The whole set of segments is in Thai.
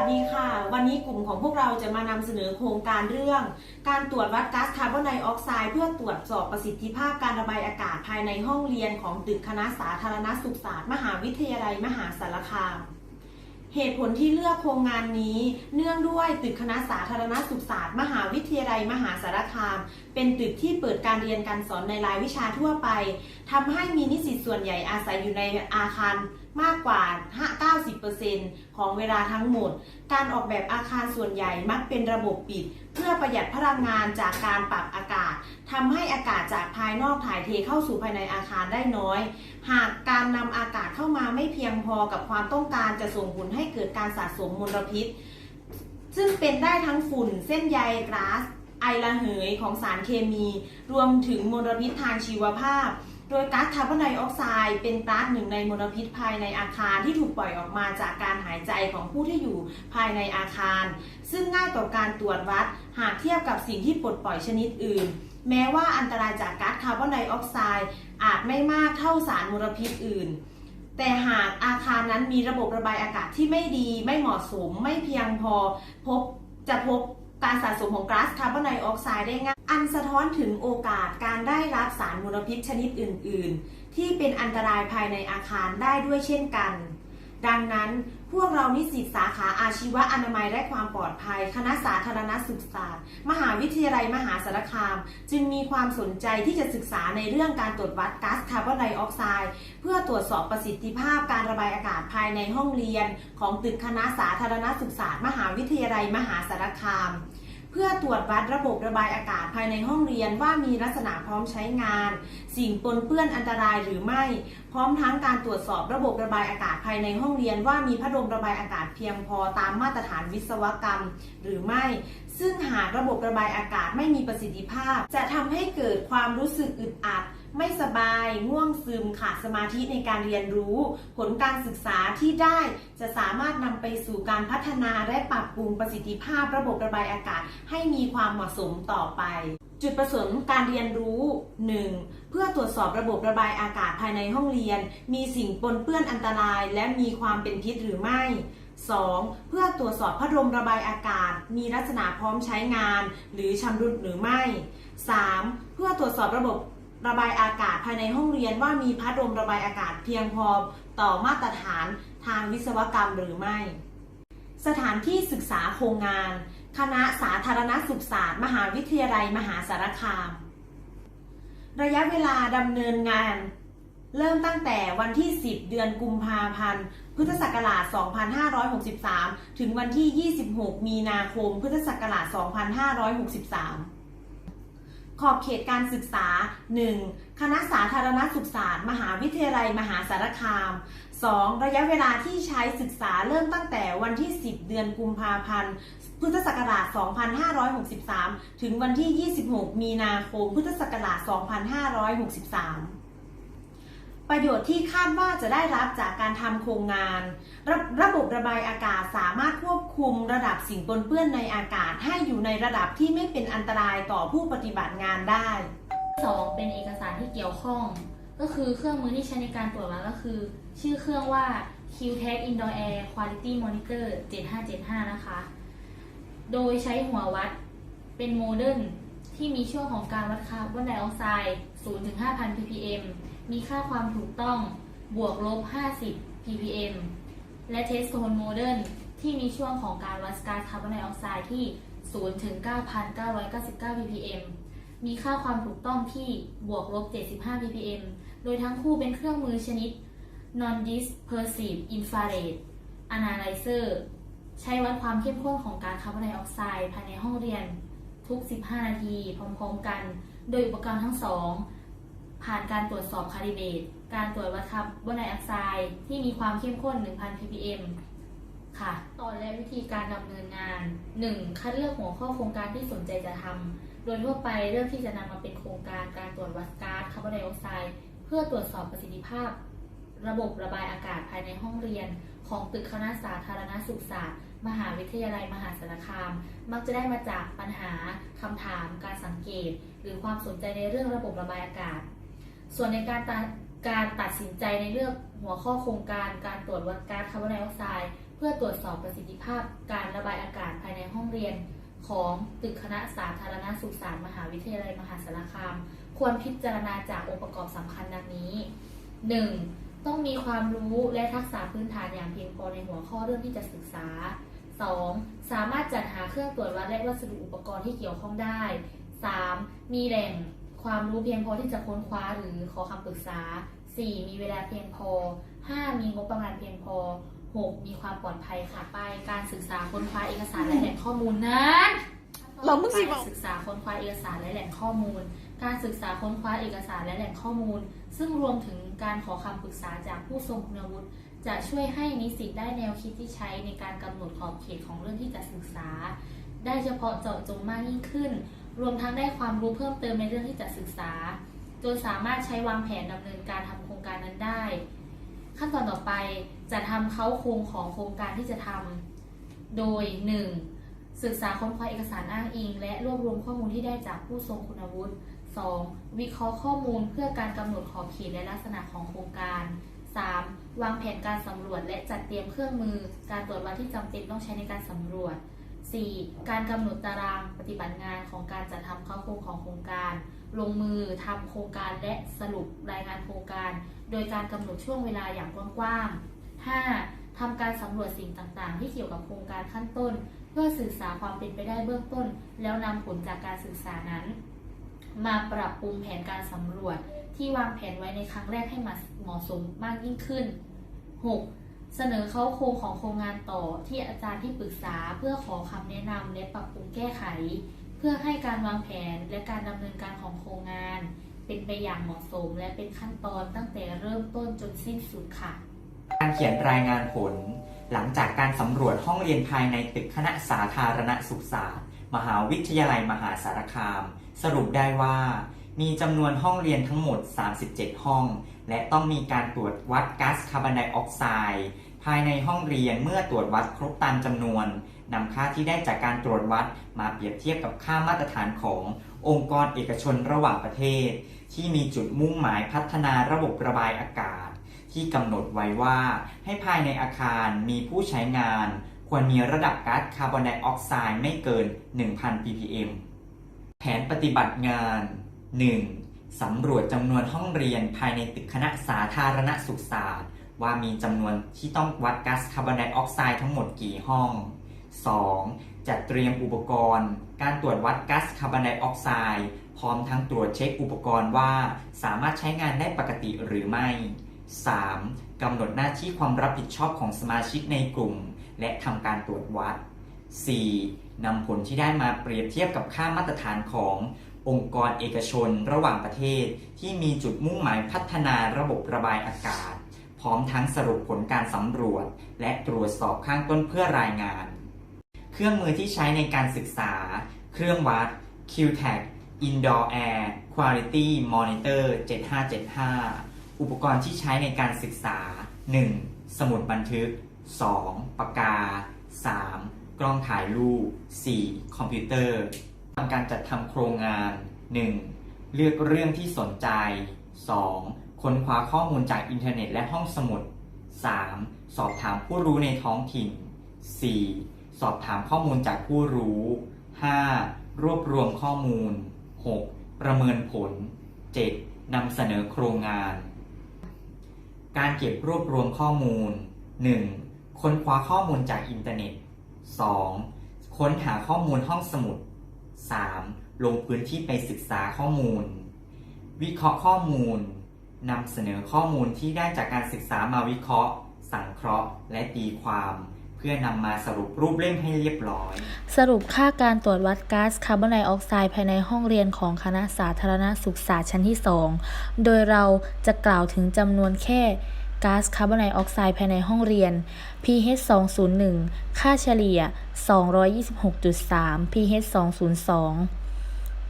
สดีค่ะ วันนี้กลุ่มของพวกเราจะมานำเสนอโครงการเรื่อง การตรวจวัดก๊าซคาร์บอนไดออกไซด์เพื่อตรวจสอบประสิทธิภาพการระบายอากาศภายในห้องเรียนของตึกคณะสาธารณสุขศาสตร์ มหาวิทยาลัยมหาสารคาม เหตุผลที่เลือกโครงงานนี้ เนื่องด้วยตึกคณะสาธารณสุขศาสตร์ มหาวิทยาลัยมหาสารคาม เป็นตึกที่เปิดการเรียนการสอนในรายวิชาทั่วไปทำให้มีนิสิตส่วนใหญ่อาศัยอยู่ในอาคารมากกว่า 90%ของเวลาทั้งหมด การออกแบบอาคารส่วนใหญ่มักเป็นระบบปิด เพื่อประหยัดพลังงานจากการปรับอากาศทำให้อากาศจากภายนอกถ่ายเทเข้าสู่ภายในอาคารได้น้อย หากการนำอากาศเข้ามาไม่เพียงพอกับความต้องการจะส่งผลให้เกิดการสะสมมลพิษ ซึ่งเป็นได้ทั้งฝุ่น เส้นใยก๊าซไอระเหยของสารเคมี รวมถึงมลพิษทางชีวภาพ โดยก๊าซคาร์บอนไดออกไซด์เป็นก๊าซหนึ่งในมลพิษภายในอาคารที่ถูกปล่อยออกมาจากการหายใจของผู้ที่อยู่ภายในอาคาร ซึ่งง่ายต่อการตรวจวัดหากเทียบกับสิ่งที่ปลดปล่อยชนิดอื่น แม้ว่าอันตรายจากก๊าซคาร์บอนไดออกไซด์อาจไม่มากเท่าสารมลพิษอื่น แต่หากอาคารนั้นมีระบบระบายอากาศที่ไม่ดี ไม่เหมาะสม ไม่เพียงพอ พบจะพบการสะสมของก๊าซคาร์บอนไดออกไซด์ได้ง่าย อันสะท้อนถึงโอกาสการได้รับสารมลพิษชนิดอื่น ๆ ที่เป็นอันตรายภายในอาคารได้ด้วยเช่นกัน ดังนั้นพวกเรานิสิตสาขาอาชีวะอนามัยและความปลอดภัย คณะสาธารณสุขศาสตร์ มหาวิทยาลัยมหาสารคาม จึงมีความสนใจที่จะศึกษาในเรื่องการตรวจวัดก๊าซคาร์บอนไดออกไซด์เพื่อตรวจสอบประสิทธิภาพการระบายอากาศภายในห้องเรียน ของตึกคณะสาธารณสุขศาสตร์ มหาวิทยาลัยมหาสารคาม เพื่อตรวจวัดระบบระบายอากาศภายในห้องเรียนว่ามีลักษณะพร้อมใช้งาน สิ่งปนเปื้อนอันตรายหรือไม่ พร้อมทั้งการตรวจสอบระบบระบายอากาศภายในห้องเรียนว่ามีพัดลมระบายอากาศเพียงพอตามมาตรฐานวิศวกรรม หรือไม่ ซึ่งหากระบบระบายอากาศไม่มีประสิทธิภาพ จะทำให้เกิดความรู้สึกอึดอัด ไม่สบาย ง่วงซึมขาดสมาธิในการเรียนรู้ ผลการศึกษาที่ได้จะสามารถนำไปสู่การพัฒนาและปรับปรุงประสิทธิภาพระบบระบายอากาศ ให้มีความเหมาะสมต่อไป จุดประสงค์การเรียนรู้ 1. เพื่อตรวจสอบระบบระบายอากาศภายในห้องเรียน มีสิ่งปนเปื้อนอันตราย และมีความเป็นพิษหรือไม่ 2. เพื่อตรวจสอบพัดลมระบายอากาศ มีลักษณะพร้อมใช้งาน หรือชำรุดหรือไม่ 3. เพื่อตรวจสอบระบบ ระบายอากาศภายในห้องเรียนว่ามีพัดลมระบายอากาศเพียงพอต่อมาตรฐานทางวิศวกรรมหรือไม่ สถานที่ศึกษาโครงงาน คณะสาธารณสุขศาสตร์ มหาวิทยาลัยมหาสารคาม ระยะเวลาดำเนินงาน เริ่มตั้งแต่วันที่ 10 เดือนกุมภาพันธ์ พุทธศักราช 2563 ถึงวันที่ 26 มีนาคม พุทธศักราช 2563 ขอบเขตการศึกษา 1. คณะสาธารณสุขศาสตร์ มหาวิทยาลัย มหาสารคาม 2. ระยะเวลาที่ใช้ศึกษาเริ่มตั้งแต่วันที่ 10 เดือนกุมภาพันธ์ พุทธศักราช 2563 ถึงวันที่ 26 มีนาคม พุทธศักราช 2563 ประโยชน์ที่คาดว่าจะได้รับจากการทำโครงงานระระบบระบายอากาศสามารถควบคุมระดับสิ่งปนเปื้อนในอากาศให้อยู่ในระดับที่ไม่เป็นอันตรายต่อผู้ปฏิบัติงานได้สองเป็นเอกสารที่เกี่ยวข้อง ก็คือเครื่องมือที่ใช้ในการตรวจวัดก็คือ ชื่อเครื่องว่า QTAG Indoor Air Quality Monitor 7575 นะคะ โดยใช้หัววัดเป็นโมเดิร์นที่มีช่วงของการวัดคาร์บอนไดออกไซด์0ถึง5,000 ppm มีค่าความถูกต้องบวกลบ 50 ppm และเทสโทนโมเดิร์นที่มีช่วงของการวัดก๊าซคาร์บอนไดออกไซด์ที่ 0 ถึง 9,999 ppm มีค่าความถูกต้องที่บวกลบ 75 ppm โดยทั้งคู่เป็นเครื่องมือชนิด non-dispersive infrared analyzer ใช้วัดความเข้มข้นของก๊าซคาร์บอนไดออกไซด์ภายในห้องเรียนทุก 15 นาที พร้อมๆกัน โดยอุปกรณ์ทั้งสอง ผ่านการตรวจสอบคาลิเบต การตรวจวัดคาร์บอนไดออกไซด์ที่มีความเข้มข้น 1,000 ppm ค่ะ ตอนและวิธีการดำเนินงาน 1. คัดเลือกหัวข้อโครงการที่สนใจจะทำโดยทั่วไปเลือกที่จะนำมาเป็นโครงการการตรวจวัดก๊าซคาร์บอนไดออกไซด์เพื่อตรวจสอบประสิทธิภาพ ระบบระบายอากาศภายในห้องเรียน ของตึกคณะสาธารณสุขศาสตร์ มหาวิทยาลัยมหาสารคาม มักจะได้มาจากปัญหาคำถาม การสังเกต หรือความสนใจในเรื่องระบบระบายอากาศ ส่วนในการตัดการตัดสินใจในเรื่องหัวข้อโครงการการตรวจวัดก๊าซคาร์บอนไดออกไซด์เพื่อตรวจสอบประสิทธิภาพการระบายอากาศภายในห้องเรียน ของตึกคณะสาธารณสุขศาสตร์มหาวิทยาลัยมหาสารคาม ควรพิจารณาจากองค์ประกอบสำคัญดังนี้ 1. ต้องมีความรู้และทักษะพื้นฐานอย่างเพียงพอในหัวข้อเรื่องที่จะศึกษา 2. สามารถจัดหาเครื่องตรวจวัดและวัสดุอุปกรณ์ที่เกี่ยวข้องได้ 3. มีแหล่ง ความรู้เพียงพอที่จะค้นคว้าหรือขอคำปรึกษา 4. มีเวลาเพียงพอ 5. มีงบประมาณเพียงพอ 6. มีความปลอดภัยค่ะไป การศึกษาค้นคว้าเอกสารและแหล่งข้อมูลนั้นเรามึงสิบอกศึกษาค้นคว้าเอกสารและแหล่งข้อมูล การศึกษาค้นคว้าเอกสารและแหล่งข้อมูล ซึ่งรวมถึงการขอคำปรึกษาจากผู้ทรงคุณวุฒิจะช่วยให้นิสิตได้แนวคิดที่ใช้ในการกำหนดขอบเขตของเรื่องที่จะศึกษา ได้เฉพาะเจาะจงมากยิ่งขึ้น รวมทั้งได้ความรู้เพิ่มเติมในเรื่องที่จะศึกษา จนสามารถใช้วางแผนดำเนินการทำโครงการนั้นได้ ขั้นตอนต่อไปจะทำเขาโครงของโครงการที่จะทำโดย 1. ศึกษาค้นคว้าเอกสารอ้างอิง และรวบรวมข้อมูลที่ได้จากผู้ทรงคุณวุฒิ 2. วิเคราะห์ข้อมูลเพื่อการกำหนดขอบเขตและลักษณะของโครงการ 3. วางแผนการสำรวจและจัดเตรียมเครื่องมือ การตรวจวัดที่จำเป็นต้องใช้ในการสำรวจ 4. การกำหนดตารางปฏิบัติงานของการจัดทำข้าโครงของโครงการ ลงมือทำโครงการและสรุปรายงานโครงการ โดยการกำหนดช่วงเวลาอย่างกว้างๆ 5. ทำการสำรวจสิ่งต่างๆ ที่เกี่ยวกับโครงการขั้นต้น เพื่อศึกษาความเป็นไปได้เบื้องต้น แล้วนำผลจากการศึกษานั้น มาปรับปรุงแผนการสำรวจที่วางแผนไว้ในครั้งแรกให้เหมาะสมมากยิ่งขึ้น 6. เสนอเข้าโครงของโครงงานต่อที่อาจารย์ที่ปรึกษาเพื่อขอคำแนะนำและปรับปรุงแก้ไข เพื่อให้การวางแผนและการดำเนินการของโครงงาน เป็นไปอย่างเหมาะสมและเป็นขั้นตอนตั้งแต่เริ่มต้นจนสิ้นสุดค่ะ การเขียนรายงานผล หลังจากการสำรวจห้องเรียนภายในตึกคณะสาธารณสุขศาสตร์ มหาวิทยาลัยมหาสารคาม สรุปได้ว่า มีจำนวนห้องเรียนทั้งหมด 37 ห้อง และต้องมีการตรวจวัดก๊าซคาร์บอนไดออกไซด์ภายในห้องเรียนเมื่อตรวจวัดครบตามจำนวนนำค่าที่ได้จากการตรวจวัดมาเปรียบเทียบกับค่ามาตรฐานขององค์กรเอกชนระหว่างประเทศ ที่มีจุดมุ่งหมายพัฒนาระบบระบายอากาศ ที่กำหนดไว้ว่า ให้ภายในอาคารมีผู้ใช้งาน ควรมีระดับก๊าซคาร์บอนไดออกไซด์ไม่เกิน 1,000 ppm แผนปฏิบัติงาน 1. สำรวจจำนวนห้องเรียนภายในตึกคณะสาธารณสุขศาสตร์ ว่ามีจำนวนที่ต้องวัดก๊าซคาร์บอนไดออกไซด์ทั้งหมดกี่ห้อง 2. จัดเตรียมอุปกรณ์ การตรวจวัดก๊าซคาร์บอนไดออกไซด์พร้อมทั้งตรวจเช็คอุปกรณ์ว่าสามารถใช้งานได้ปกติหรือไม่ 3. กำหนดหน้าที่ความรับผิดชอบของสมาชิกในกลุ่ม และทำการตรวจวัด 4. นำผลที่ได้มาเปรียบเทียบกับค่ามาตรฐานของ องค์กรเอกชนระหว่างประเทศ ที่มีจุดมุ่งหมายพัฒนาระบบระบายอากาศ พร้อมทั้งสรุปผลการสำรวจ และตรวจสอบข้างต้นเพื่อรายงาน เครื่องมือที่ใช้ในการศึกษา เครื่องวัด QTAC Indoor Air Quality Monitor 7575 อุปกรณ์ที่ใช้ในการศึกษา 1. สมุดบันทึก 2. ปากกา 3. กล้องถ่ายรูป 4. คอมพิวเตอร์ ทำการจัดทำโครงงาน 1. เลือกเรื่องที่สนใจ 2. ค้นคว้าข้อมูลจากอินเทอร์เน็ตและห้องสมุด 3. สอบถามผู้รู้ในท้องถิ่น 4. สอบถามข้อมูลจากผู้รู้ 5. รวบรวมข้อมูล 6. ประเมินผล 7. นำเสนอโครงงาน การเก็บรวบรวมข้อมูล 1. ค้นคว้าข้อมูลจากอินเทอร์เน็ต 2. ค้นหาข้อมูลห้องสมุด 3. ลงพื้นที่ไปศึกษาข้อมูล วิเคราะห์ข้อมูลนำเสนอข้อมูลที่ได้จากการศึกษามาวิเคราะห์ สังเคราะห์ และตีความ เพื่อนำมาสรุปรูปเล่มให้เรียบร้อย สรุปค่าการตรวจวัดก๊าซคาร์บอนไดออกไซด์ภายในห้องเรียนของคณะสาธารณสุขศาสตร์ชั้นที่ 2 โดยเราจะกล่าวถึงจำนวนแค่ ก๊าซคาร์บอนไดออกไซด์ภายในห้องเรียน pH 201 ค่าเฉลี่ย 226.3 pH 202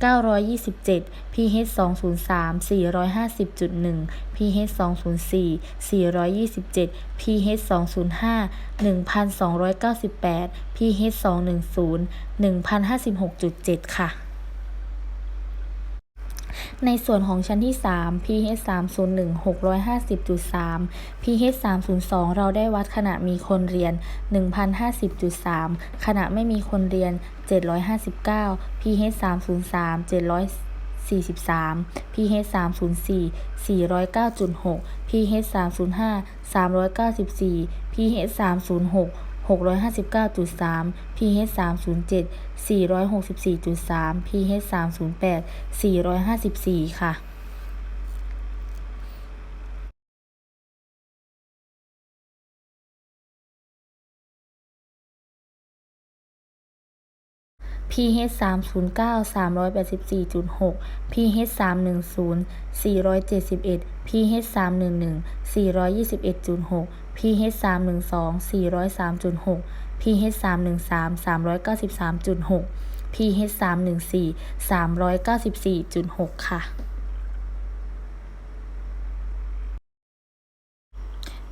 927 pH 203 450.1 pH 204 427 pH 205 1,298 pH 210 1,056.7 ค่ะ ในส่วนของชั้นที่ 3 pH 301 650.3 pH 302 เราได้วัดขณะมีคนเรียน 1,050.3 ขณะไม่มีคนเรียน 759 pH 303 700 43 pH 304 409.6 pH 305 394 pH 306 659.3 pH 307 464.3 pH 308 454 ค่ะพีเอสสามศูนย์เก้าสามร้อยแปดสิบสี่จุดหกพีเอสสามหนึ่งศูนย์สี่ร้อยเจ็ดสิบเอ็ดพีเอสสามหนึ่งหนึ่งสี่ร้อยยี่สิบเอ็ดจุดหก pH 312 403.6 pH 313 393.6 pH 314 394.6 ค่ะ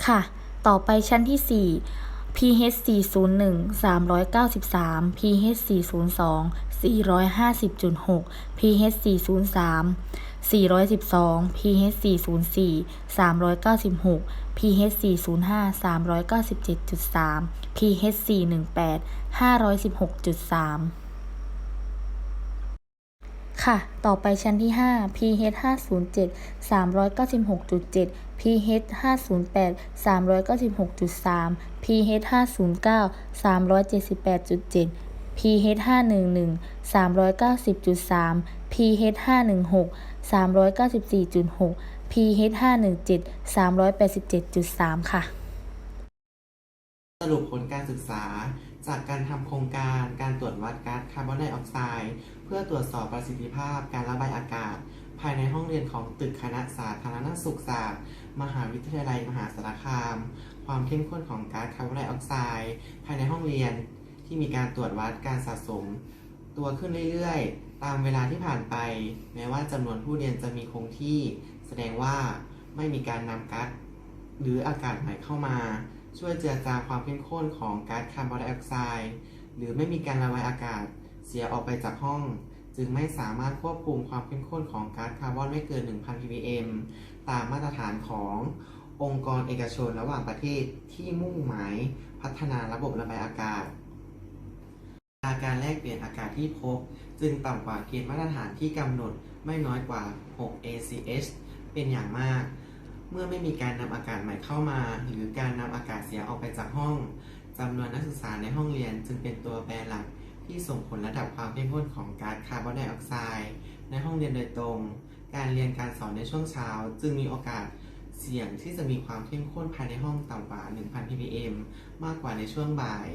ค่ะ ต่อไปชั้นที่ 4 pH 401 393 pH 402 450.6 pH 403 412 pH 404 396 pH 405 397.3 pH 418 516.3ค่ะ ต่อไปชั้นที่ 5 pH 507 396.7 pH 508 396.3 pH 509 378.7 pH 511 390.3 pH 516 394.6 pH 517 387.3 ค่ะ สรุปผลการศึกษา จากการทำโครงการการตรวจวัดก๊าซคาร์บอนไดออกไซด์เพื่อตรวจสอบประสิทธิภาพการระบายอากาศ ภายในห้องเรียนของตึกคณะสาธารณสุขศาสตร์ มหาวิทยาลัยมหาสารคาม ความเข้มข้นของก๊าซคาร์บอนไดออกไซด์ภายในห้องเรียนที่มีการตรวจวัดการสะสม ตัวขึ้นเรื่อยๆ ตามเวลาที่ผ่านไป แม้ว่าจำนวนผู้เรียนจะมีคงที่ แสดงว่าไม่มีการนำก๊าซหรืออากาศใหม่เข้ามา ช่วยเจือจางความเข้มข้นของก๊าซคาร์บอนไดออกไซด์หรือไม่มีการระบายอากาศเสียออกไปจากห้อง จึงไม่สามารถควบคุมความเข้มข้นของก๊าซคาร์บอนไม่เกิน 1,000 ppm ตามมาตรฐานขององค์กรเอกชนระหว่างประเทศที่มุ่งหมายพัฒนาระบบระบายอากาศ อาการแลกเปลี่ยนอากาศที่พบ จึงต่ำกว่าเกณฑ์มาตรฐานที่กำหนดไม่น้อยกว่า 6 ACH เป็นอย่างมาก เมื่อไม่มีการนำอากาศใหม่เข้ามา หรือการนำอากาศเสียออกไปจากห้องจำนวนนักศึกษาในห้องเรียนจึงเป็นตัวแปรหลักที่ส่งผลระดับความเข้มข้นของก๊าซคาร์บอนไดออกไซด์ในห้องเรียนโดยตรง การเรียนการสอนในช่วงเช้า จึงมีโอกาสเสี่ยงที่จะมีความเข้มข้นภายในห้องต่ำกว่า 1,000 ppm มากกว่าในช่วงบ่าย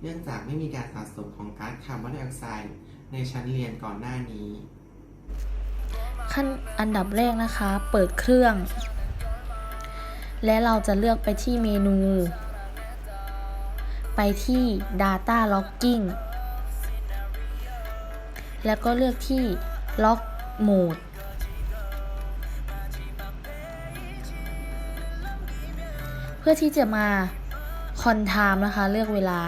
เนื่องจากไม่มีการสะสมของก๊าซคาร์บอนไดออกไซด์ ในชั้นเรียนก่อนหน้านี้ ขั้นอันดับแรกนะคะ เปิดเครื่อง และเราจะเลือกไปที่เมนู ไปที่ Data Logging แล้วก็เลือกที่ Log Mode เพื่อที่จะมา Con Time นะคะ เลือกเวลา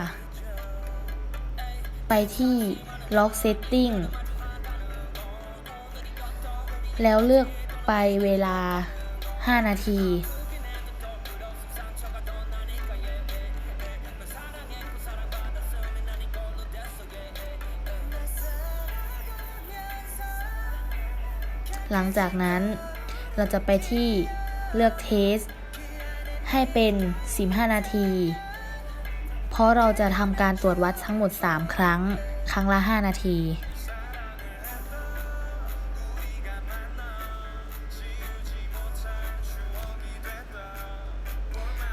ไปที่ Log Setting แล้วเลือกไปเวลา 5 นาที หลังจากนั้นเราจะไปที่เลือกเทส ให้เป็น 15 นาที เพราะเราจะทำการตรวจวัดทั้งหมด 3 ครั้ง ครั้งละ 5 นาที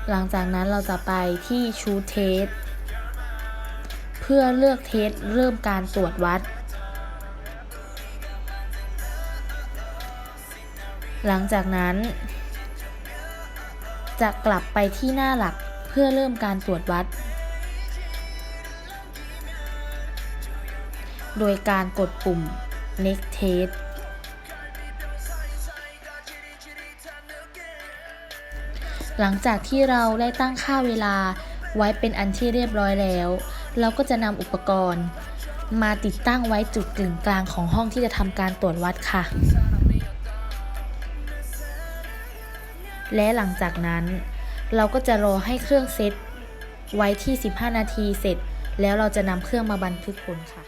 หลังจากนั้นเราจะไปที่ชูเทส เพื่อเลือกเทสเริ่มการตรวจวัด หลังจากนั้น จะกลับไปที่หน้าหลักเพื่อเริ่มการตรวจวัด โดยการกดปุ่ม next test หลังจากที่เราได้ตั้งค่าเวลาไว้เป็นอันที่เรียบร้อยแล้ว เราก็จะนำอุปกรณ์ มาติดตั้งไว้จุดกึ่งกลางของห้องที่จะทำการตรวจวัดค่ะ และหลังจากนั้น เราก็จะรอให้เครื่องเซตไว้ที่ 15 นาทีเสร็จ แล้วเราจะนำเครื่องมาบันทึกผลค่ะ